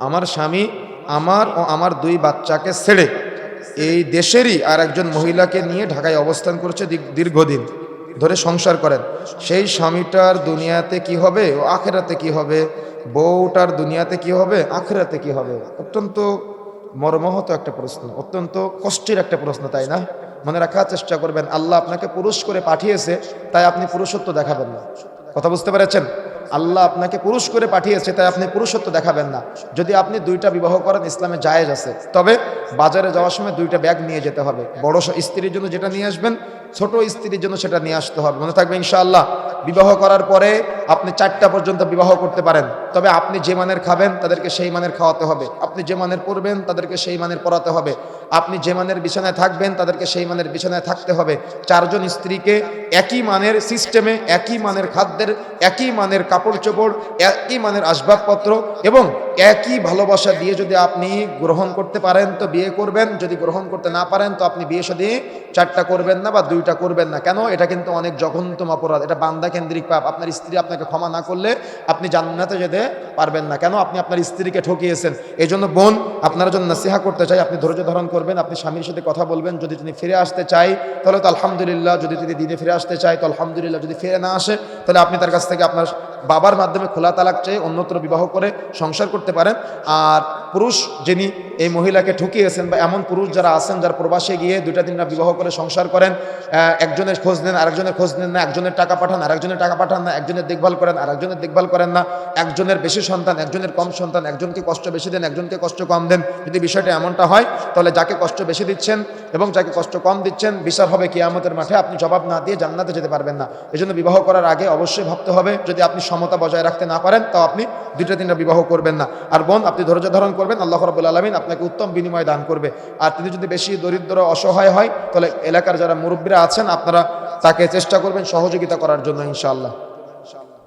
আমার স্বামী, আমার ও আমার দুই বাচ্চাকে ছেড়ে এই দেশেরই আর একজন মহিলাকে নিয়ে ঢাকায় অবস্থান করছে দীর্ঘ- দীর্ঘদিন ধরে সংসার করেন। সেই স্বামীটার দুনিয়াতে কি হবে ও আখেরাতে কি হবে? বউটার দুনিয়াতে কি হবে, আখেরাতে কি হবে? অত্যন্ত মর্মহত একটা প্রশ্ন, অত্যন্ত কষ্টের একটা প্রশ্ন, তাই না? মনে রাখার চেষ্টা করবেন, আল্লাহ আপনাকে পুরুষ করে পাঠিয়েছে, তাই আপনি পুরুষত্ব দেখাবেন না। কথা বুঝতে পেরেছেন? আল্লাহ আপনাকে পুরুষ করে পাঠিয়েছে, তাই আপনি পুরুষত্ব দেখাবেন না। যদি আপনি দুইটা বিবাহ করেন, ইসলামে জায়েজ আছে। তবে বাজারে যাওয়ার সময় দুইটা ব্যাগ নিয়ে যেতে হবে। বড় স্ত্রীর জন্য যেটা নিয়ে আসবেন, ছোট স্ত্রীর জন্য সেটা নিয়ে আসতে হবে। মনে থাকবে, ইনশাআল্লাহ, বিবাহ করার পরে আপনি চারটা পর্যন্ত বিবাহ করতে পারেন। তবে আপনি যে মানের খাবেন, তাদেরকে সেই মানের খাওয়াতে হবে। আপনি যে মানের পড়বেন তাদেরকে সেই মানের পড়াতে হবে। আপনি যে মানের বিছানায় থাকবেন, তাদেরকে সেই মানের বিছানায় থাকতে হবে। চারজন স্ত্রীকে একই মানের সিস্টেমে, একই মানের খাদ্যের, একই মানের কাপড় চোপড় একই মানের আসবাবপত্র এবং একই ভালোবাসা দিয়ে যদি আপনি গ্রহণ করতে পারেন, তো বিয়ে করবেন। যদি গ্রহণ করতে না পারেন, তো আপনি বিয়ে সাথে চারটা করবেন না বা দুইটা করবেন না। কেন? এটা কিন্তু অনেক জঘন্যতম অপরাধ। এটা বান্দা কেন্দ্রিক পাপ। আপনার স্ত্রী আপনাকে ক্ষমা না করলে আপনি জান্নাতে যেতে পারবেন না। কেন? আপনি আপনার স্ত্রীকে ঠকিয়েছেন। এই জন্য বোন, আপনার জন্য নাসিহা করতে চাই। আপনি ধৈর্য ধারণ করবেন, আপনি স্বামীর সাথে কথা বলবেন, যদি তিনি ফিরে আসতে চাই তাহলে তো আলহামদুলিল্লাহ, যদি তিনি দিনে ফিরে আসতে চাই তো আলহামদুলিল্লাহ, যদি ফিরে না আসে, তাহলে আপনি তার কাছ থেকে আপনার বাবার মাধ্যমে খোলা তালাক চেয়ে অন্যত্র বিবাহ করে সংসার করতে পারেন। আর পুরুষ যিনি এই মহিলাকে ঠকিয়েছেন বা এমন পুরুষ যারা আছেন, যারা প্রবাসে গিয়ে দুইটা তিনটা বিবাহ করে সংসার করেন একজনের খোঁজ নেন, আরেকজনের খোঁজ নেন না, একজনের টাকা পাঠান, আরেকজনের টাকা পাঠান না, একজনের দেখভাল করেন, আরেকজনের দেখভাল করেন না, একজনের বেশি সন্তান, একজনের কম সন্তান, একজনকে কষ্ট বেশি দেন, একজনকে কষ্ট কম দেন। যদি বিষয়টা এমনটা হয়, তাহলে যাকে কষ্ট বেশি দিচ্ছেন এবং যাকে কষ্ট কম দিচ্ছেন, বিচার হবে কিয়ামতের মাঠে। আপনি জবাব না দিয়ে জান্নাতে যেতে পারবেন না। এজন্য বিবাহ করার আগে অবশ্যই ভাবতে হবে, যদি আপনি সমতা বজায় রাখতে না পারেন, তাও আপনি দুইটা তিনটা বিবাহ করবেন না। আর বোন, আপনি ধৈর্য ধারণ করবেন, আল্লাহ রবুল আলমিন আপনাকে উত্তম বিনিময় দান করবে। আর তিনি যদি বেশি দরিদ্র, অসহায় হয়, তাহলে এলাকার যারা মুরব্বীরা আছেন, আপনারা তাকে চেষ্টা করবেন সহযোগিতা করার জন্য, ইনশাআল্লাহ।